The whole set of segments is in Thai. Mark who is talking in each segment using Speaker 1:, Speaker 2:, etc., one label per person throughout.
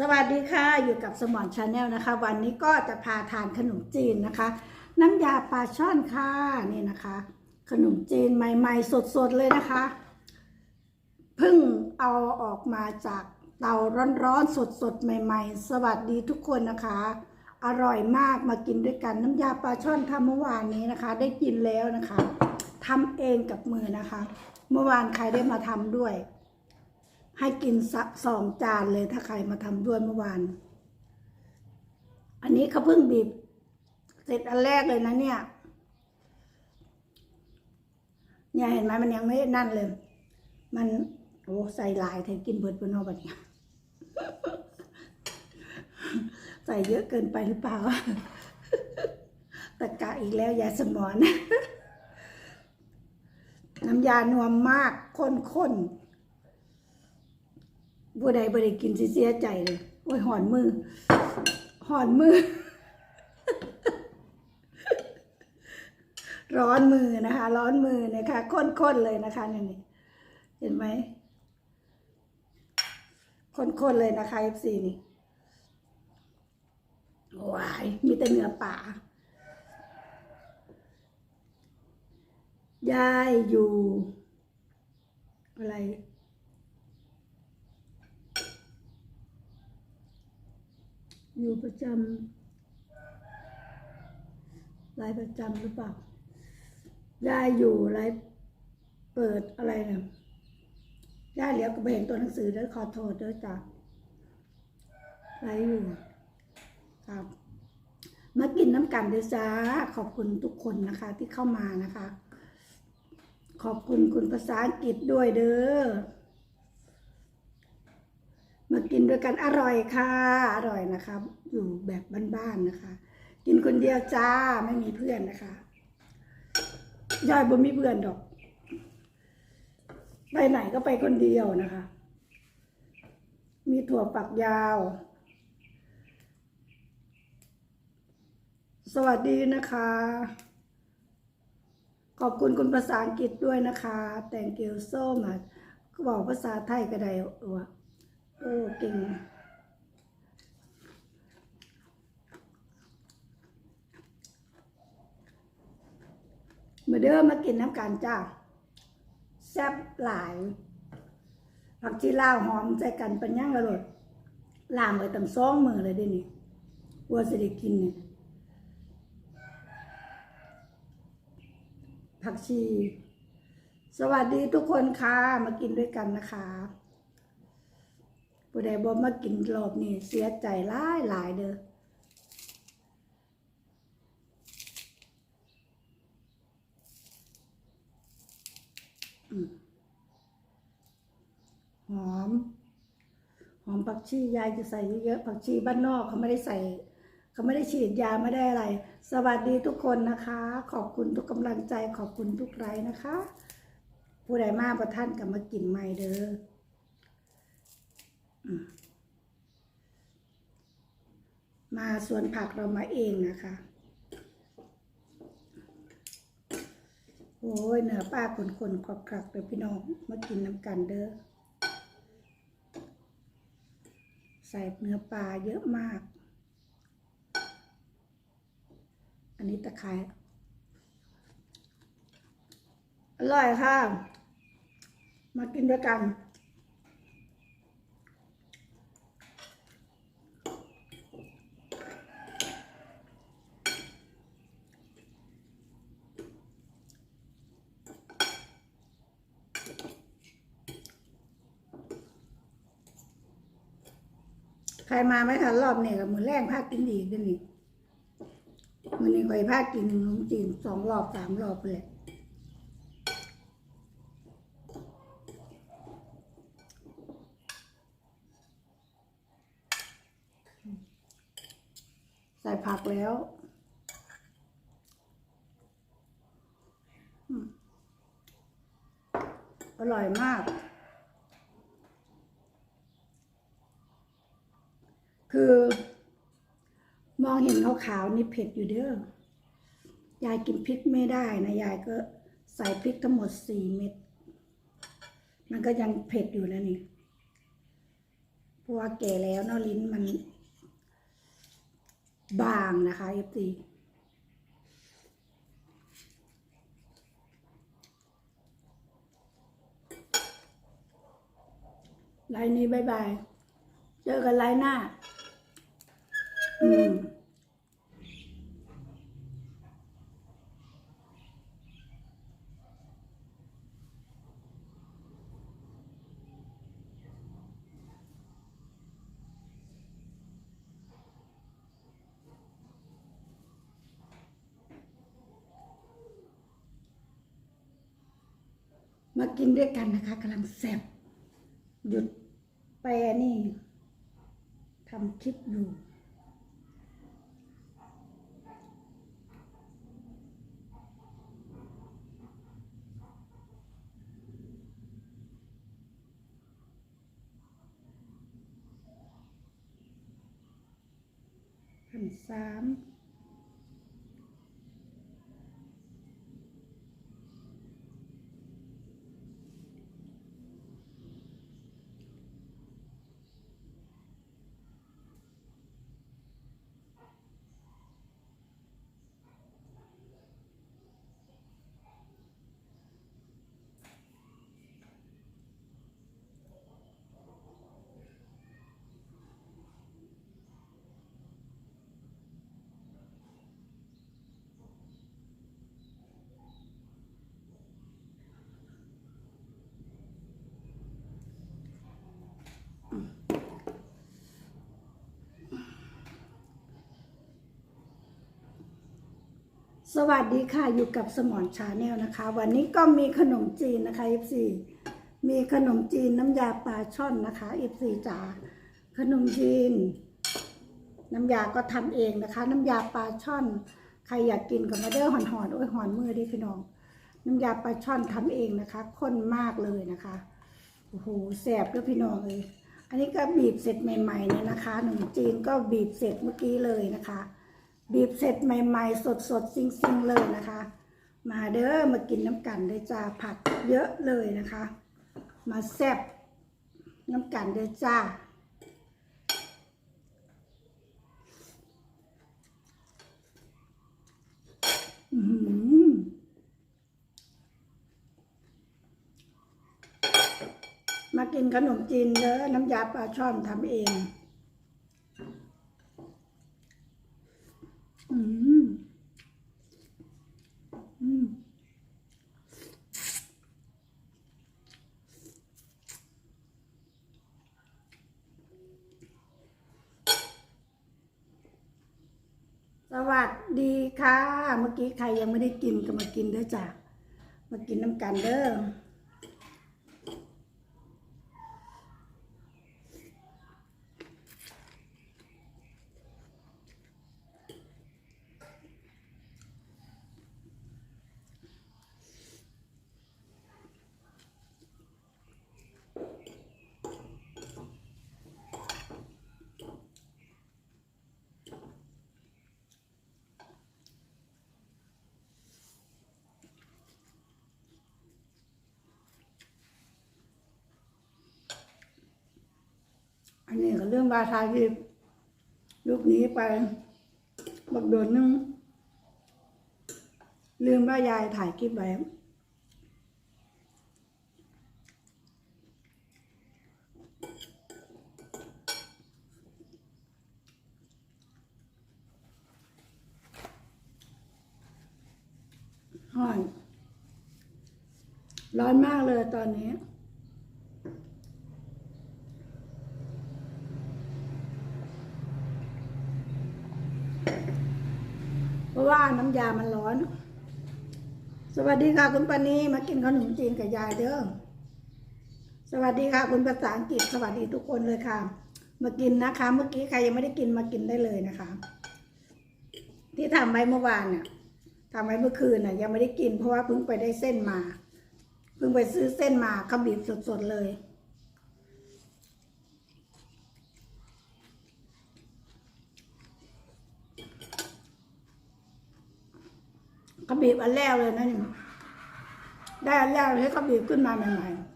Speaker 1: สวัสดีค่ะอยู่กับสมอนชาแนลนะคะ วันนี้ก็จะพาทานขนมจีนนะคะ น้ำยาปลาช่อนค่ะนี่นะคะ ขนมจีนใหม่ ๆ สดๆเลยนะคะเพิ่งเอาออกมาจากเตาร้อนๆสดๆใหม่ ๆ สวัสดีทุกคนนะคะ อร่อยมากมากินด้วยกันน้ำยาปลาช่อนทำเมื่อวานนี้นะคะ ได้กินแล้วนะคะทำเองกับมือนะคะ เมื่อวานใครได้มาทำด้วย ให้กินสสองจานเลยถ้าใครมาทำด้วยเมื่อวาน อันนี้เขาเพิ่งบีบ เสร็จอันแรกเลยนะเนี่ย เนี่ยเห็นไหมมันยังไม่นั่นเลย มันโอ้ใส่หลายแทนกินเบิดบนนอกบันี่ยใส่เยอะเกินไปหรือเปล่าตะกะอีกแล้วยาสมอน น้ำยานวมมากข้นๆ บัวใดบัวใดกินสิเสียใจเลยโอ้ยหอนมือหอนมือ ร้อนมือนะคะ ร้อนมือนะคะข้นๆเลยนะคะนี่เห็นไหมข้นๆเลยนะคะเอฟซีนี่ว้ายมีแต่เนื้อป่ายายอยู่ อะไร อยู่ประจำรายประจำหรือเปล่ายายอยู่รายเปิดอะไรนะยายเหลียวก็ไปเห็นตัวหนังสือเด้อขอโทษเด้อจ้ะรายอยู่ครับมากินน้ำกันเด้อจ้าขอบคุณทุกคนนะคะ ที่เข้ามานะคะ ขอบคุณคุณภาษาอังกฤษด้วยเด้อ ด้วยกันอร่อยค่ะ อร่อยนะคะ อยู่แบบบ้านๆนะคะ กินคนเดียวจ้าไม่มีเพื่อนนะคะยายบ่มีเพื่อนดอก ไปไหนก็ไปคนเดียวนะคะ มีถั่วฝักยาว สวัสดีนะคะ ขอบคุณคุณภาษาอังกฤษด้วยนะคะ thank you so much ก็บอกภาษาไทยก็ได้วะ โอ้เก่งมาเด้อมากินน้ำกันจ้าแซ่บหลายผักชีลาวหอมใจกันเป็นย่างละโลดลามไปตั้งสองมือเลยเดินี่วัวสิได้กินเนี่ยผักชี สวัสดีทุกคนค่ะ มากินด้วยกันนะคะ ผู้ใดบ่มากินรอบนี้เสียใจหลายหลายเด้อหอม หอมผักชียายจะใส่เยอะๆผักชีบ้านนอกเขาไม่ได้ใส่เขาไม่ได้ฉีดยาไม่ได้อะไร สวัสดีทุกคนนะคะ ขอบคุณทุกกำลังใจขอบคุณทุกไลค์นะคะ ผู้ใดมาประท่านกับมากินใหม่เด้อ มาสวนผักเรามาเองนะคะ โอ้ยเนื้อป้าคนๆครอบครักเลยพี่น้องมากินน้ำกันเด้อ ใส่เนื้อปลาเยอะมาก อันนี้ตะไคร้อร่อยค่ะ มากินด้วยกัน ใครมาไม่ทันรอบเนี่ยกับมือแรกพาคกินอีกด้วยนี่มันนี่คอยพากินขนมจีนสองรอบสามรอบไปเลยใส่ผักแล้วอร่อยมาก คือ มองเห็นขาวๆนี่เผ็ดอยู่เด้อยายกินพริกไม่ได้นะยายก็ใส่พริกทั้งหมดสี่เม็ด มันก็ยังเผ็ดอยู่นะนี่เพราะว่าแก่แล้วเนาะลิ้นมัน บางนะคะเอฟซีไลน์นี้บายบาย เจอกันไลน์หน้า มากินด้วยกันนะคะกำลังแซ่บหยุดไปนี่ทำคลิปอยู่ สาม สวัสดีค่ะอยู่กับสมอนชาแนลนะคะ วันนี้ก็มีขนมจีนนะคะ FC มีขนมจีนน้ำยาปลาช่อนนะคะ FC จ๋าขนมจีน น้ำยาก็ทำเองนะคะ น้ำยาปลาช่อน ใครอยากกินก็มาเด้อหอนหอนโอ้ยหอนมือดิพี่น้อง น้ำยาปลาช่อนทำเองนะคะข้นมากเลยนะคะโอ้โหแสบด้วยพี่น้องเลยอันนี้ก็บีบเสร็จใหม่ๆเนี่ยนะคะขนมจีนก็บีบเสร็จเมื่อกี้เลยนะคะ บีบเสร็จใหม่ๆ สดๆซิงๆเลยนะคะ มาเด้อมากินน้ำกันได้จ้าผักเยอะเลยนะคะ มาแซ่บน้ำกันได้จ้าอือหือมากินขนมจีนเด้อน้ำยาปลาช่อนทำเอง อืม อืม ส วัสดีค่ะ เมื่อกี้ใครยังไม่ได้กินก็มากินเด้อจ้ะมากินน้ำกันเด้อ อั นนี้ก็เรื่องวาทายที่ยุคนี้ไปบักโดนนึงลืมว่ายายถ่ายคลิปไว้ร้อนร้อนมากเลยตอนนี้ เพราะว่าน้ำ ยามันร้อน สวัสดีค่ะคุณปานีมากินขนมจีนกับยายเด้อ สวัสดีค่ะ คุณภาษาอังกฤษสวัสดีทุกคนเลยค่ะ มากินนะคะ เมื่อกี้ใครยังไม่ได้กินมากินได้เลยนะคะ ที่ทำไว้เมื่อวานเนี่ยทำไว้เมื่อคืนน่ะ ยังไม่ได้กินเพราะว่าเพิ่งไปได้เส้นมา เพิ่งไปซื้อเส้นมาเขาบีบสดๆเลย เขาบีบอันแรกเลยนะนี่ได้อันแรกเลยเขาบีบขึ้นมาใหม่ๆ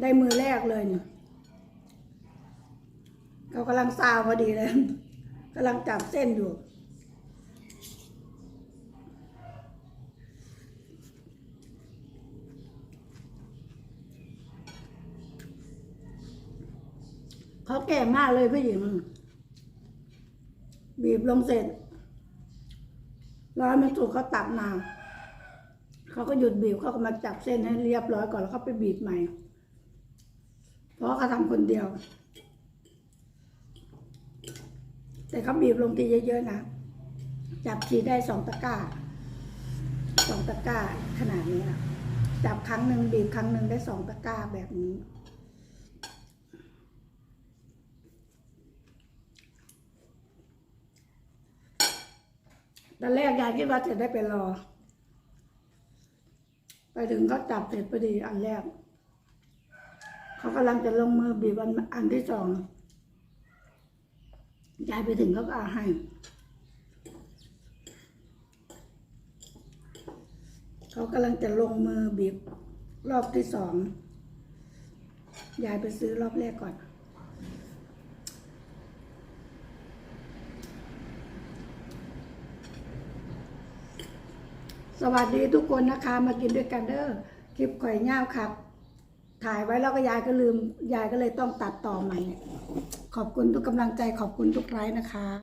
Speaker 1: ได้มือแรกเลยเนี่ยเขากำลังซาวพอดีเลยกำลังจับเส้นอยู่เขาแก่มากเลยผู้หญิง ลงเสร็จ ร้อยมันสุกเขาตักมาเขาก็หยุดบีบเขาก็มาจับเส้นให้เรียบร้อยก่อนแล้วเขาไปบีบใหม่ เพราะเขาทำคนเดียว แต่เขาบีบลงทีเยอะๆนะ จับทีได้สองตะกร้าสองตะกร้าขนาดนี้นะจับครั้งหนึ่งบีบครั้งหนึ่งได้สองตะกร้าแบบนี้ ตอนแรกยายคิดว่าจะได้ไปรอ ไปถึงเขาจับเสร็จพอดีอันแรก เขากำลังจะลงมือบีบอันอันที่สองยายไปถึงเขาก็เอาให้เขากำลังจะลงมือบีบรอบที่สอง ยายไปซื้อรอบแรกก่อน สวัสดีทุกคนนะคะมากินด้วยกันเด้อคลิปข่อยเง่าครับ ถ่ายไว้แล้วก็ยายก็ลืม ยายก็เลยต้องตัดต่อใหม่ ขอบคุณทุกกำลังใจขอบคุณทุกไลค์นะคะ